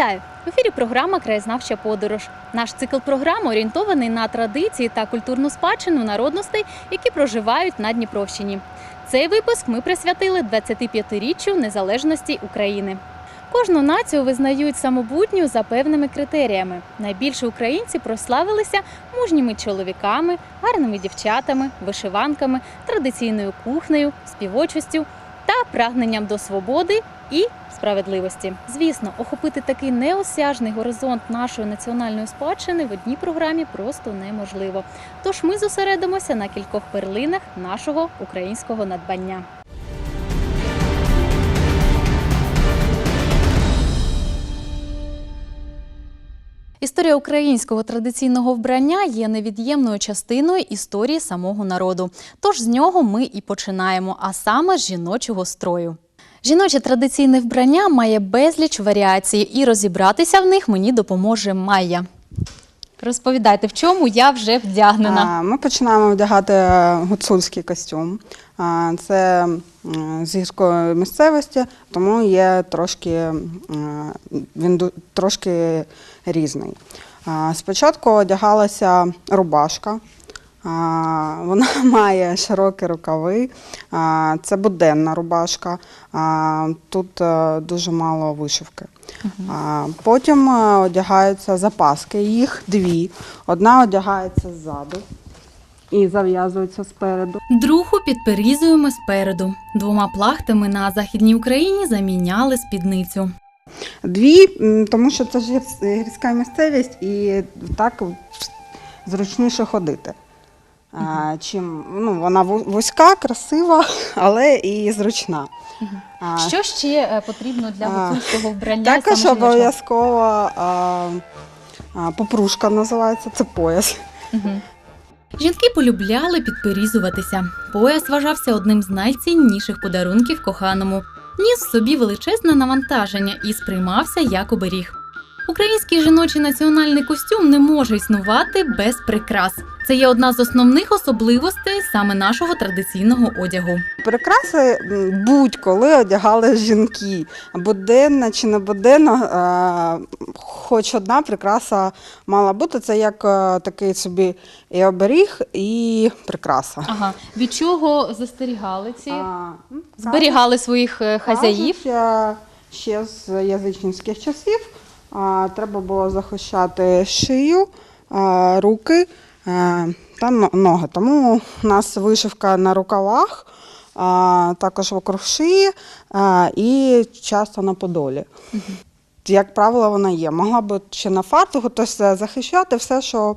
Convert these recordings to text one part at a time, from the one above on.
Вітаю! В ефірі програма Краєзнавча подорож. Наш цикл програм орієнтований на традиції та культурну спадщину народностей, які проживають на Дніпровщині. Цей випуск ми присвятили 25-річчю незалежності України. Кожну націю визнають самобутню за певними критеріями. Найбільше українці прославилися мужніми чоловіками, гарними дівчатами, вишиванками, традиційною кухнею, співочістю та прагненням до свободи і справедливості. Звісно, охопити такий неосяжний горизонт нашої національної спадщини в одній програмі просто неможливо. Тож ми зосередимося на кількох перлинах нашого українського надбання. Історія українського традиційного вбрання є невід'ємною частиною історії самого народу. Тож з нього ми і починаємо, а саме з жіночого строю. Жіноче традиційне вбрання має безліч варіацій, і розібратися в них мені допоможе Майя. Розповідайте, в чому я вже вдягнена. Ми починаємо вдягати е, гуцульський костюм. Це з гірської місцевості, тому є трошки, він трошки різний. Спочатку одягалася рубашка. Вона має широкі рукави. Це буденна рубашка. Тут е, дуже мало вишивки. А, Потім е, одягаються запаски. Їх дві. Одна одягається ззаду і зав'язується спереду. Другу підперізуємо спереду. Двома плахтами на західній Україні заміняли спідницю. Дві, тому що це ж гірс- гірська місцевість і так зручніше ходити. А, чим, ну, вона вузька, красива, але і зручна. Що ще е, потрібно для гуцульського вбрання? Також саме обов'язково попружка називається, це пояс. Жінки полюбляли підперізуватися. Пояс вважався одним з найцінніших подарунків коханому. Ніс в собі величезне навантаження і сприймався як оберіг. Український жіночий національний костюм не може існувати без прикрас. Це є одна з основних особливостей саме нашого традиційного одягу. Прикраси будь-коли одягали жінки. Буденна чи не буденна, хоч одна прикраса мала бути. Це як е, такий собі і оберіг, і прикраса. Ага, від чого застерігали ці? А, Зберігали своїх е, хазяїв. Кажуть, ще з язичницьких часів треба було захищати шию, руки е, та ноги. Тому у нас вишивка на рукавах, також вокруг шиї і часто на подолі. Як правило, вона є. Могла б ще на фартуху, тобто захищати все, що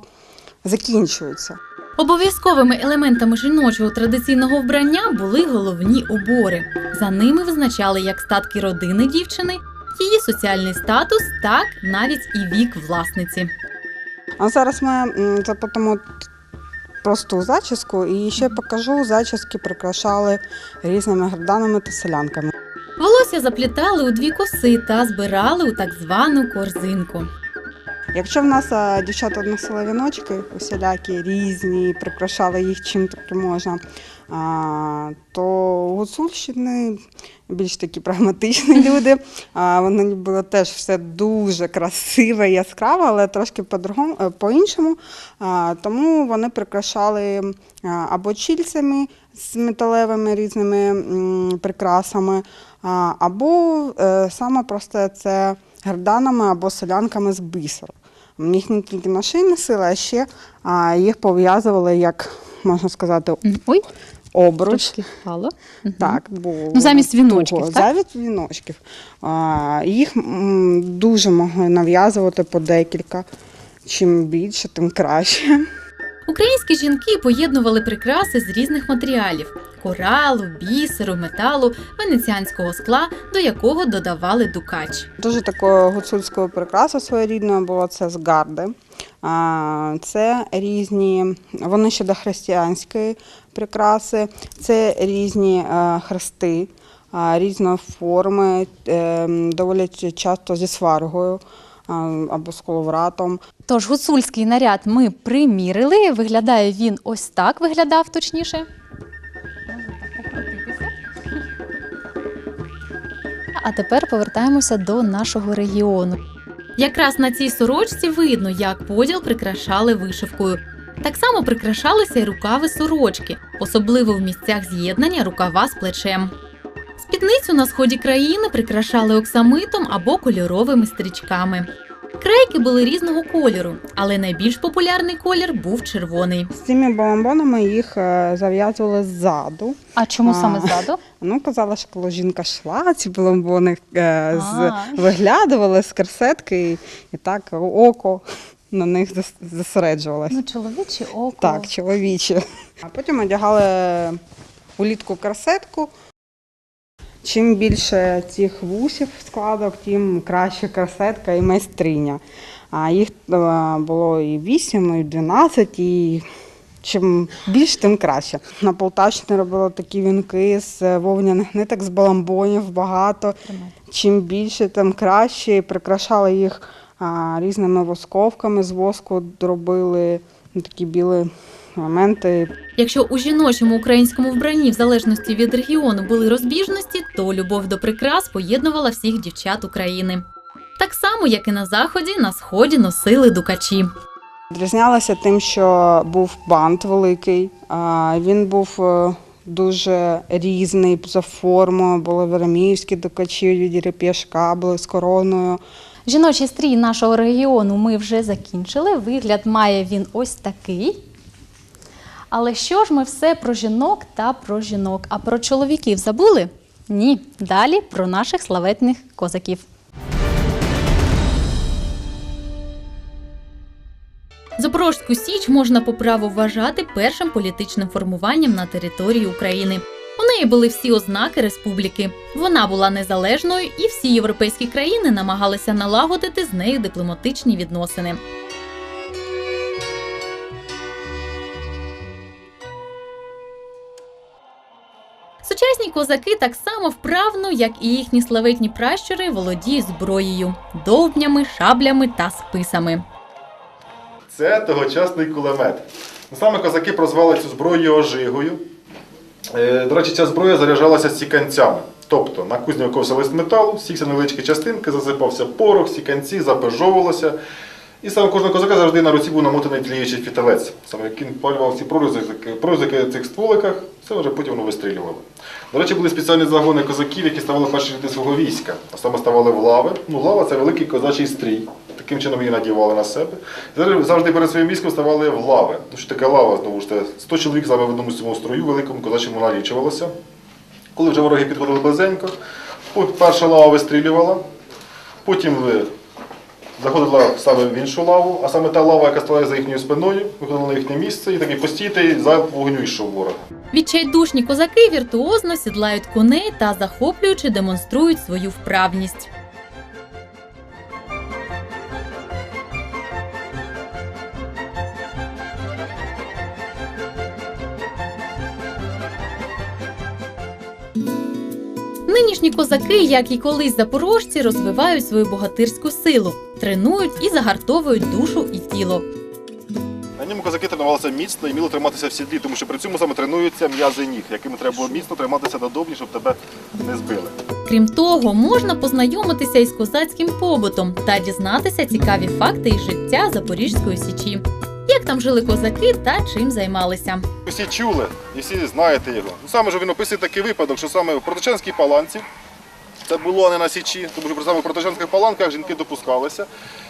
закінчується. Обов'язковими елементами жіночого традиційного вбрання були головні убори. За ними визначали як статки родини дівчини, її соціальний статус, так навіть і вік власниці. А зараз ми м, заплатимо просту зачіску і ще покажу, зачіски прикрашали різними герданами та селянками. Волосся заплітали у дві коси та збирали у так звану корзинку. Якщо в нас а, дівчата носили віночки усілякі різні, прикрашали їх чим тільки можна, то Гуцульщини більш такі прагматичні люди. Вони було теж все дуже красиве, яскраве, але трошки по-другому, е, по-іншому. Тому вони прикрашали або чільцями з металевими різними прикрасами, або е, саме просте це герданами або селянками з бисеру. Їх не тільки машини носили, а ще а, їх пов'язували, як можна сказати, Ой, обруч. трошки впало. Так, бо Ну, замість віночків, так? Замість віночків. А, їх м, дуже могли нав'язувати по декілька. Чим більше, тим краще. Українські жінки поєднували прикраси з різних матеріалів: коралу, бісеру, металу, венеціанського скла, до якого додавали дукач. Дуже такою гуцульською прикрасою своєрідною було це з гарди. Це різні, вони ще до християнської прикраси, це різні е, хрести різної форми, е, доволі часто зі сваргою або з коловратом. Тож гуцульський наряд ми примірили. Виглядає він ось так виглядав точніше. А тепер повертаємося до нашого регіону. Якраз на цій сорочці видно, як поділ прикрашали вишивкою. Так само прикрашалися й рукави сорочки, особливо в місцях з'єднання рукава з плечем. Спідницю на сході країни прикрашали оксамитом або кольоровими стрічками. Крейки були різного кольору, але найбільш популярний колір був червоний. З цими баламбонами їх е, зав'язували ззаду. А чому А. саме ззаду? Ну, казала, що коли жінка йшла, ці баламбони е, з, виглядували з корсетки, і, і так око на них зосереджувалось. Ну, чоловіче око. Так, чоловічі. А потім одягали улітку корсетку. Чим більше цих вусів складок, тим краще корсетка і майстриня. А їх е, було і 8, і 12, і чим більше, тим краще. На Полтавщині робили такі вінки з вовняних ниток, з баламбонів багато. Чим більше, тим краще. І прикрашали їх різними восковками з воску, робили такі білі елементи. Якщо у жіночому українському вбранні, в залежності від регіону, були розбіжності, то любов до прикрас поєднувала всіх дівчат України. Так само, як і на заході, на сході носили дукачі. Відрізнялося тим, що був бант великий, а, він був е, дуже різний за формою, були вереміївські докачі від реп'яшка, були з короною. Жіночий стрій нашого регіону ми вже закінчили. Вигляд має він ось такий. Але що ж ми все про жінок та про жінок? А про чоловіків забули? Ні. Далі про наших славетних козаків. Запорожську Січ можна по праву вважати першим політичним формуванням на території України. У неї були всі ознаки республіки. Вона була незалежною, і всі європейські країни намагалися налагодити з нею дипломатичні відносини. Козаки так само вправно, як і їхні славетні пращури, володіють зброєю, довбнями, шаблями та списами. Це тогочасний кулемет. Ну, Саме козаки прозвали цю зброю ожигою. Е, До речі, ця зброя заряджалася сіканцями. Тобто на кузню виковся лист металу, сікся невеличкі частинки, засипався порох, сіканці, запежовувалося. І саме кожного козака завжди на руці був намотаний тліючий фітилець. Саме як він палював ці прорізики, в цих стволиках, це вже потім воно вистрілювало. До речі, були спеціальні загони козаків, які ставали перші ряди свого війська. А саме ставали в лави. Ну, лава це великий козачий стрій. Таким чином її надівали на себе. Завжди- перед своїм військом ставали в лави. Ну, що таке лава, знову ж таки, 100 чоловік саме в одному цьому строю, великому козачому налічувалося. Коли вже вороги підходили близенько, перша лава вистрілювала, потім заходила саме в іншу лаву, а саме та лава, яка стояла за їхньою спиною, виходила на їхнє місце і такий постійний залп вогню йшов ворог. Відчайдушні козаки віртуозно сідлають коней та захоплюючи демонструють свою вправність. Нинішні козаки, як і колись запорожці, розвивають свою богатирську силу, тренують і загартовують душу і тіло. На ньому козаки тренувалися міцно і вміли триматися в сідлі, тому що при цьому саме тренуються м'язи ніг, якими треба було міцно триматися на довгі, щоб тебе не збили. Крім того, можна познайомитися із козацьким побутом та дізнатися цікаві факти із життя Запорізької січі. Як там жили козаки та чим займалися. Всі чули і всі знаєте його. Ну, саме ж він описує такий випадок, що саме в Протичанській паланці, це було не на Січі, тому що при в Протичанських паланках жінки допускалися.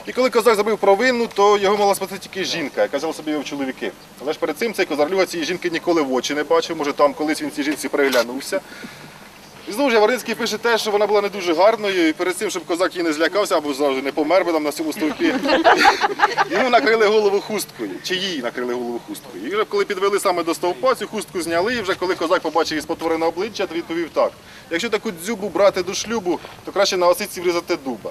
І коли козак зробив провину, то його мала спасти тільки жінка, яка взяла собі його в чоловіки. Але ж перед цим цей козарлюга цієї жінки ніколи в очі не бачив, може там колись він цій жінці переглянувся. І знову ж Яворинський пише те, що вона була не дуже гарною, і перед цим, щоб козак її не злякався або завжди не помер би там на цьому стовпі. Йому накрили голову хусткою, чи їй накрили голову хусткою. І вже коли підвели саме до стовпа, цю хустку зняли, і вже коли козак побачив її спотворене обличчя, то відповів так. Якщо таку дзюбу брати до шлюбу, то краще на осиці врізати дуба.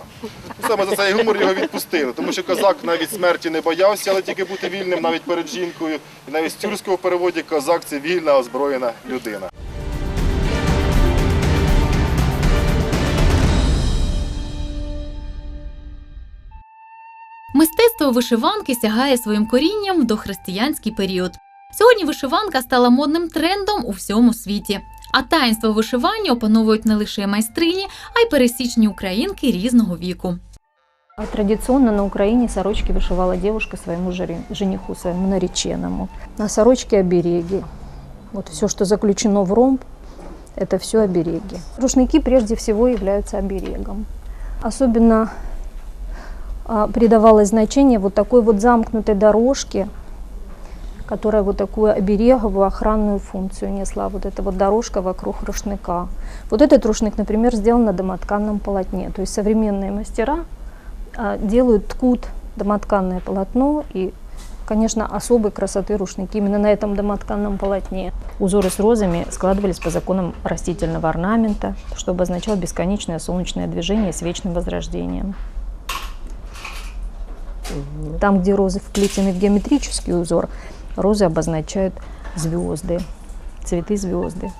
Саме за цей гумор його відпустили, тому що козак навіть смерті не боявся, але тільки бути вільним навіть перед жінкою. І навіть з тюркського переводі козак це вільна озброєна людина. Мистецтво вишиванки сягає своїм корінням в дохристиянський період. Сьогодні вишиванка стала модним трендом у всьому світі. А таїнство вишивання опановують не лише майстрині, а й пересічні українки різного віку. Традиционно на Украине сорочки вышивала девушка своему жениху, своему нареченному. На сорочке обереги. Вот все, что заключено в ромб, это все обереги. Рушники прежде всего являются оберегом. Особенно придавалось значение вот такой вот замкнутой дорожке, которая вот такую обереговую охранную функцию несла. Вот эта вот дорожка вокруг рушника. Вот этот рушник, например, сделан на домотканном полотне. То есть современные мастера а, делают, ткут домотканное полотно и, конечно, особой красоты рушники именно на этом домотканном полотне. Узоры с розами складывались по законам растительного орнамента, что обозначало бесконечное солнечное движение с вечным возрождением. Там, где розы вплетены в геометрический узор, розы обозначают звезды, цветы звезды.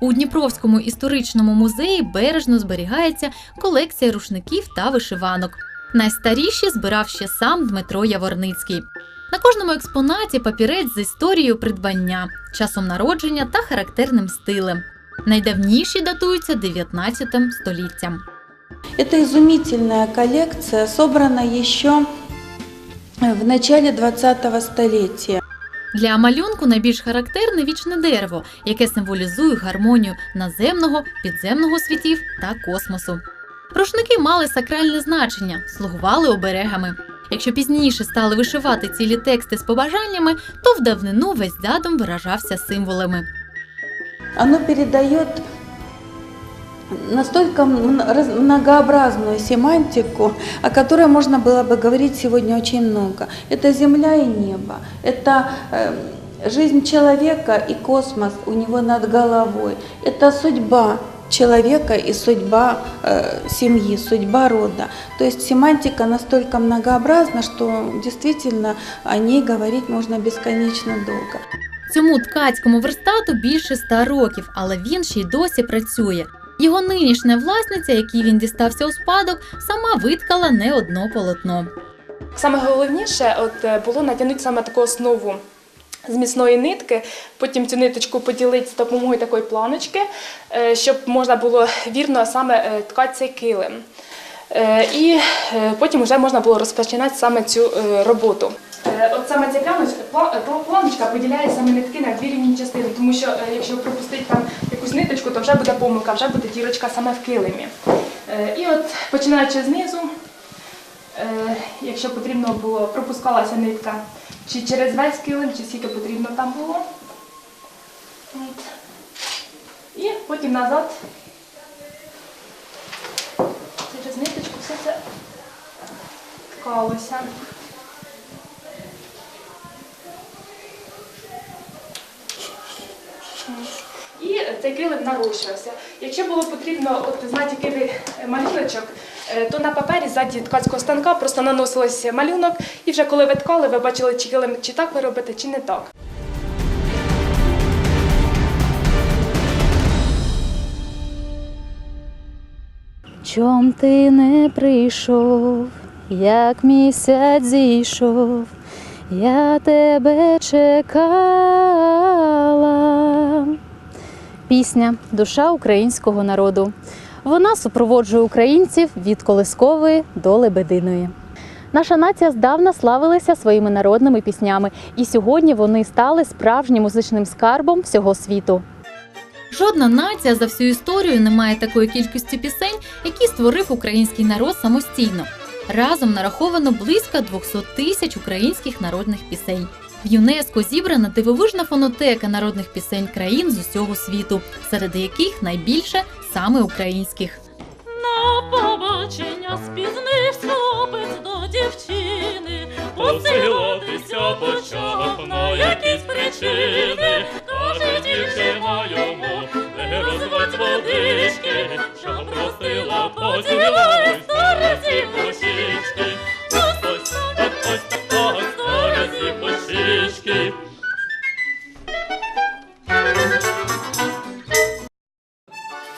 У Дніпровському історичному музеї бережно зберігається колекція рушників та вишиванок. Найстаріші збирав ще сам Дмитро Яворницький. На кожному експонаті папірець з історією придбання, часом народження та характерним стилем. Найдавніші датуються 19 століттям. Это изумительная коллекция, собрана еще в начале 20 столетия. Для малюнку найбільш характерне вічне дерево, яке символізує гармонію наземного, підземного світів та космосу. Рушники мали сакральне значення, слугували оберегами. Якщо пізніше стали вишивати цілі тексти з побажаннями, то в давнину весь задум виражався символами. Оно передает настолько м- раз- многообразную семантику, о которой можно было бы говорить сегодня очень много. Это земля и небо, это э, жизнь человека и космос у него над головой, это судьба человека и судьба э, семьи, судьба рода. То есть семантика настолько многообразна, что действительно о ней говорить можно бесконечно долго. Цьому ткацькому верстату більше ста років, але він ще й досі працює. Його нинішня власниця, якій він дістався у спадок, сама виткала не одно полотно. Саме головніше от, е, було натягнути саме таку основу з міцної нитки, потім цю ниточку поділити з допомогою такої планочки, е, щоб можна було вірно саме е, ткати цей килим. І потім вже можна було розпочинати саме цю роботу. От саме ця планочка, поділяє саме нитки на дві рівні частини, тому що якщо пропустити там якусь ниточку, то вже буде помилка, вже буде дірочка саме в килимі. Е, І от починаючи знизу, Е, якщо потрібно було, пропускалася нитка чи через весь килим, чи скільки потрібно там було. І потім назад. Через ниточку все це ткалося. І цей килим нарощувався. Якщо було потрібно от, знати, який ви малюночок, е, то на папері ззаді ткацького станка просто наносилось малюнок, і вже коли ви ткали, ви бачили, чи килим чи так ви робите, чи не так. Чом ти не прийшов, як місяць зійшов, я тебе чекала. Пісня Душа українського народу. Вона супроводжує українців від колискової до лебединої. Наша нація здавна славилася своїми народними піснями, і сьогодні вони стали справжнім музичним скарбом всього світу. Жодна нація за всю історію не має такої кількості пісень, які створив український народ самостійно. Разом нараховано близько 200 тисяч українських народних пісень. В ЮНЕСКО зібрана дивовижна фонотека народних пісень країн з усього світу, серед яких найбільше саме українських. На побачення спізнився хлопець до дівчини, посилатися почав на якісь причини. Каже дівчина йому, не розводь водички, що просила, поділай сто разів мощички. Ось ось ось ось мощички.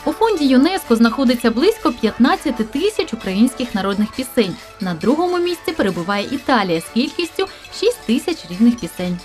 У фонді ЮНЕСКО знаходиться близько 15 тисяч українських народних пісень. На другому місці перебуває Італія з кількістю 6 тисяч рідних пісень.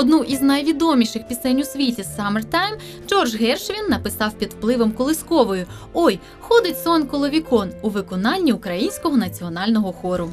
Одну із найвідоміших пісень у світі «Summertime» Джордж Гершвін написав під впливом колискової Ой, ходить сон коло вікон у виконанні українського національного хору.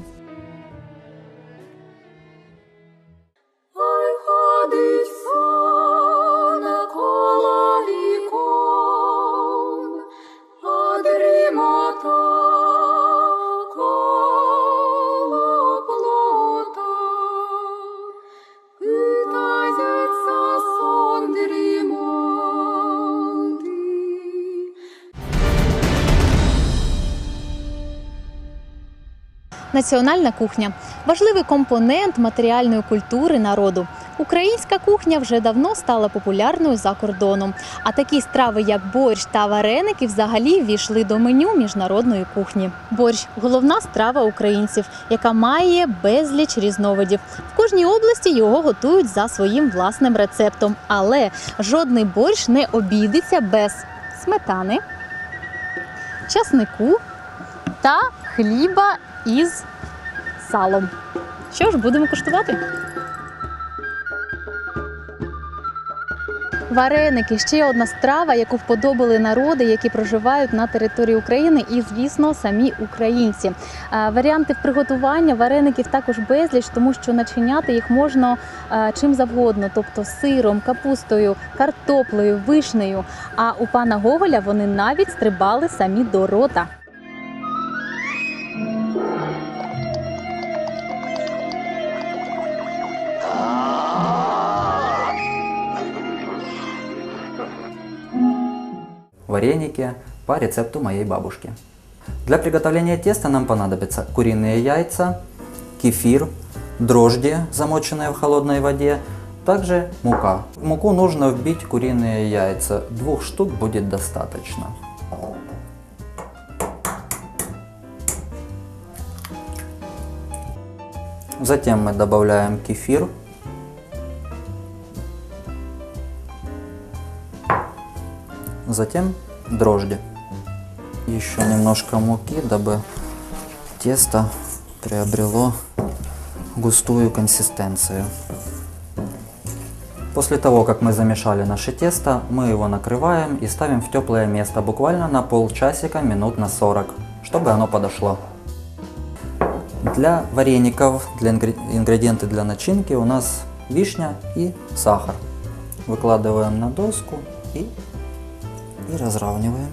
Національна кухня важливий компонент матеріальної культури народу. Українська кухня вже давно стала популярною за кордоном. А такі страви, як борщ та вареники, взагалі ввійшли до меню міжнародної кухні. Борщ головна страва українців, яка має безліч різновидів. В кожній області його готують за своїм власним рецептом. Але жодний борщ не обійдеться без сметани, часнику та хліба із салом. Що ж, будемо куштувати? Вареники ще одна страва, яку вподобали народи, які проживають на території України, і, звісно, самі українці. Е, Варіантів приготування вареників також безліч, тому що начиняти їх можна е, чим завгодно, тобто сиром, капустою, картоплею, вишнею. А у пана Гоголя вони навіть стрибали самі до рота. Вареники по рецепту моей бабушки. Для приготовления теста нам понадобятся куриные яйца, кефир, дрожжи, замоченные в холодной воде, также мука. В муку нужно вбить куриные яйца, двух штук будет достаточно. Затем мы добавляем кефир, затем дрожжи. Еще немножко муки, дабы тесто приобрело густую консистенцию. После того, как мы замешали наше тесто, мы его накрываем и ставим в теплое место буквально на полчасика, минут на 40, чтобы оно подошло. Для вареников, для ингре- ингредиенты для начинки у нас вишня и сахар. Выкладываем на доску и и разравниваем.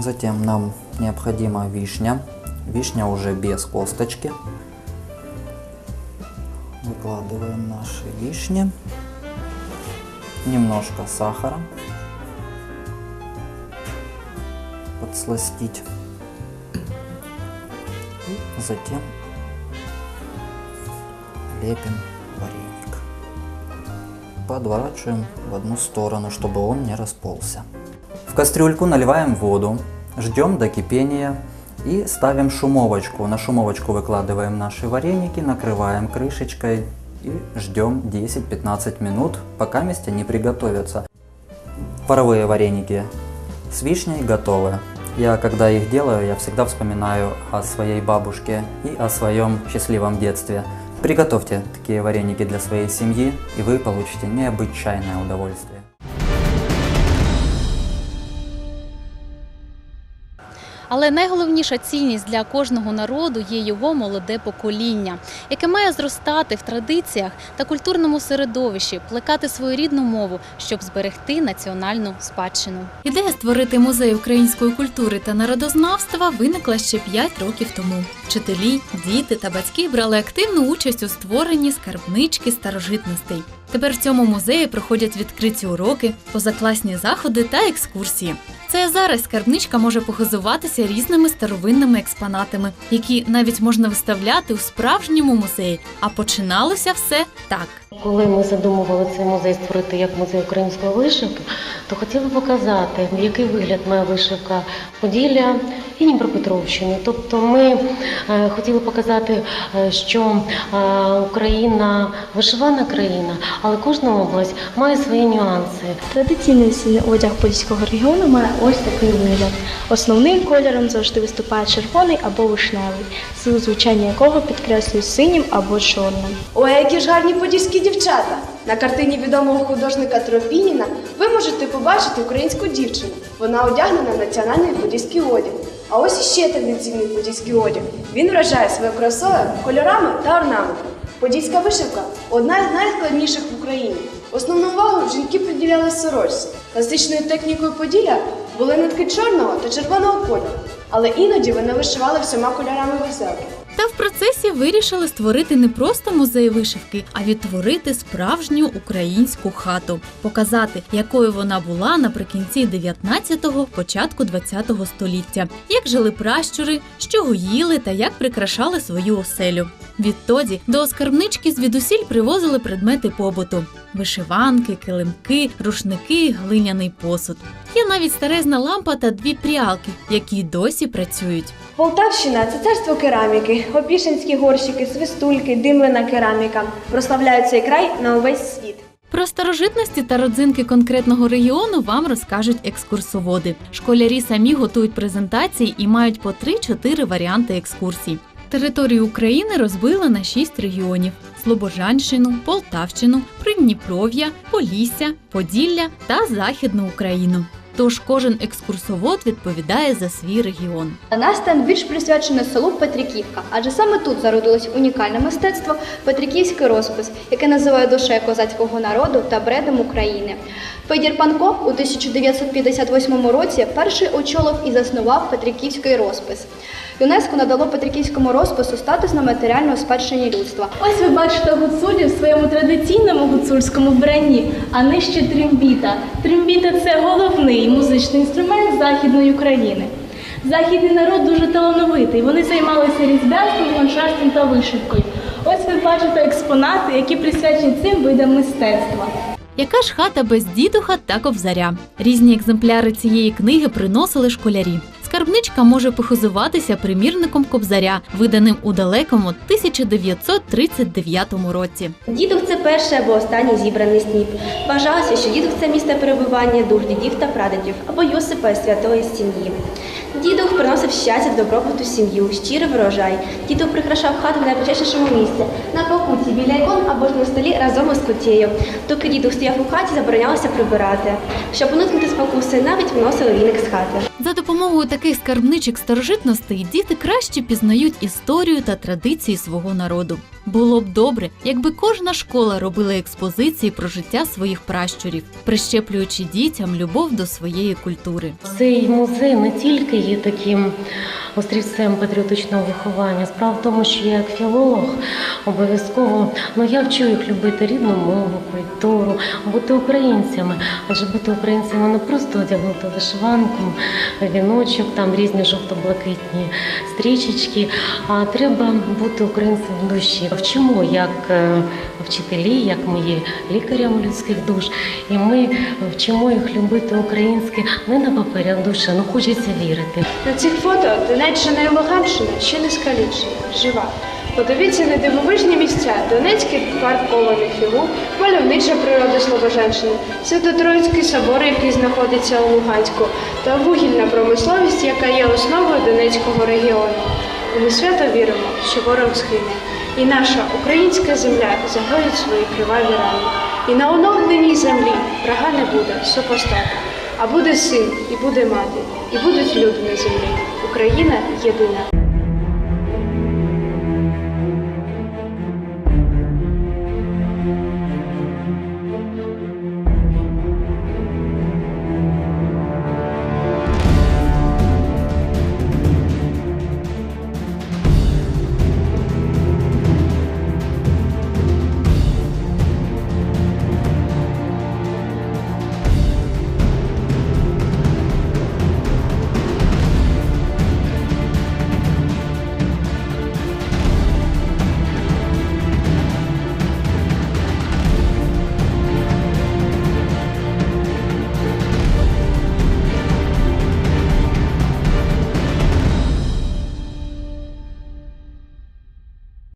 Затем нам необходима вишня. Вишня уже без косточки. Выкладываем наши вишни. Немножко сахара. Подсластить. И затем лепим вареник подворачиваем в одну сторону, чтобы он не расползся. В кастрюльку наливаем воду, ждем до кипения и ставим шумовочку. На шумовочку выкладываем наши вареники, накрываем крышечкой и ждем 10-15 минут, пока вместе не приготовятся. Паровые вареники с вишней готовы. Я, когда их делаю, я всегда вспоминаю о своей бабушке и о своем счастливом детстве. Приготовьте такие вареники для своей семьи, и вы получите необычайное удовольствие. Але найголовніша цінність для кожного народу є його молоде покоління, яке має зростати в традиціях та культурному середовищі, плекати свою рідну мову, щоб зберегти національну спадщину. Ідея створити музей української культури та народознавства виникла ще 5 років тому. Вчителі, діти та батьки брали активну участь у створенні скарбнички старожитностей. Тепер в цьому музеї проходять відкриті уроки, позакласні заходи та екскурсії. Це зараз скарбничка може похизуватися різними старовинними експонатами, які навіть можна виставляти у справжньому музеї. А починалося все так. Коли ми задумували цей музей створити як музей української вишивки, то хотіли показати, який вигляд має вишивка Поділля і Дніпропетровщини. Тобто ми е, хотіли показати, е, що е, Україна вишивана країна, але кожна область має свої нюанси. Традиційний весільний одяг Подільського регіону має ось такий вигляд. Основним кольором завжди виступає червоний або вишневий, силу звучання якого підкреслюють синім або чорним. Ой, які ж гарні подільські дівчата! На картині відомого художника Тропініна ви можете побачити українську дівчину. Вона одягнена в національний подільський одяг. А ось іще традиційний подільський одяг. Він вражає своєю красою, кольорами та орнаментом. Подільська вишивка одна з найскладніших в Україні. Основну увагу жінки приділяли сорочці. Класичною технікою Поділля були нитки чорного та червоного кольору, але іноді вони вишивали всіма кольорами веселки. Та в процесі вирішили створити не просто музей вишивки, а відтворити справжню українську хату, показати, якою вона була наприкінці 19-го, початку 20-го століття, як жили пращури, що гоїли та як прикрашали свою оселю. Відтоді до скарбнички звідусіль привозили предмети побуту: вишиванки, килимки, рушники, глиняний посуд. Є навіть старезна лампа та дві прялки, які досі працюють. Полтавщина це царство кераміки, опішинські горщики, свистульки, димлена кераміка. Прославляють цей край на увесь світ. Про старожитності та родзинки конкретного регіону вам розкажуть екскурсоводи. Школярі самі готують презентації і мають по 3-4 варіанти екскурсій. Територію України розбили на 6 регіонів: Слобожанщину, Полтавщину, Придніпров'я, Полісся, Поділля та Західну Україну. Тож кожен екскурсовод відповідає за свій регіон. Наш стенд більш присвячений селу Петриківка, адже саме тут зародилось унікальне мистецтво Петриківський розпис, яке називає душею козацького народу та бредом України. Федір Панков у 1958 році перший очолив і заснував Петриківський розпис. ЮНЕСКО надало Петриківському розпису статус на матеріальну спадщині людства. Ось ви бачите гуцулі в своєму традиційному гуцульському вбранні, а нижче трембіта. Трембіта це головний музичний інструмент Західної України. Західний народ дуже талановитий. Вони займалися різьбянством, ландшафтом та вишивкою. Ось ви бачите експонати, які присвячені цим видам мистецтва. Яка ж хата без дідуха та ковзаря? Різні екземпляри цієї книги приносили школярі. Скарбничка може похизуватися примірником кобзаря, виданим у далекому 1939 році. Дідух це перший або останній зібраний сніп. Вважалося, що дідух це місце перебування дух дідів та прадедів або Йосипа і святої сім'ї. Дідух приносив щастя, добробут у сім'ю, щирий врожай. Дідух прикрашав хату в найпочеснішому місці, на покуті біля ікон або ж на столі разом із кутєю. Доки дідух стояв у хаті, заборонялося прибирати. Щоб уникнути спокуси, навіть виносили віник з хати. За допомогою таких скарбничок старожитностей діти краще пізнають історію та традиції свого народу. Було б добре, якби кожна школа робила експозиції про життя своїх пращурів, прищеплюючи дітям любов до своєї культури. Цей музей не тільки є таким острівцем патріотичного виховання. Справа в тому, що я як філолог обов'язково ну я вчу їх любити рідну мову, культуру, бути українцями. Адже бути українцями не просто одягнути вишиванку, віночок, там різні жовто-блакитні стрічечки. А треба бути українцем в душі. Вчимо як е, вчителі, як ми є лікарями людських душ, і ми вчимо їх любити українське не на папері, а. Ну хочеться вірити. На цих фото Донеччина і Луганщина ще не скалічена, жива. Подивіться на дивовижні місця: Донецький парк коло Фігу, мальовнича природа Слобожанщини, Свято-Троїцький собор, який знаходиться у Луганську, та вугільна промисловість, яка є основою Донецького регіону. І ми свято віримо, що ворог згине, і наша українська земля загоїть свої криваві рани. І на оновленій землі врага не буде супостата, а буде син, і буде мати, і будуть люди на землі. Україна єдина.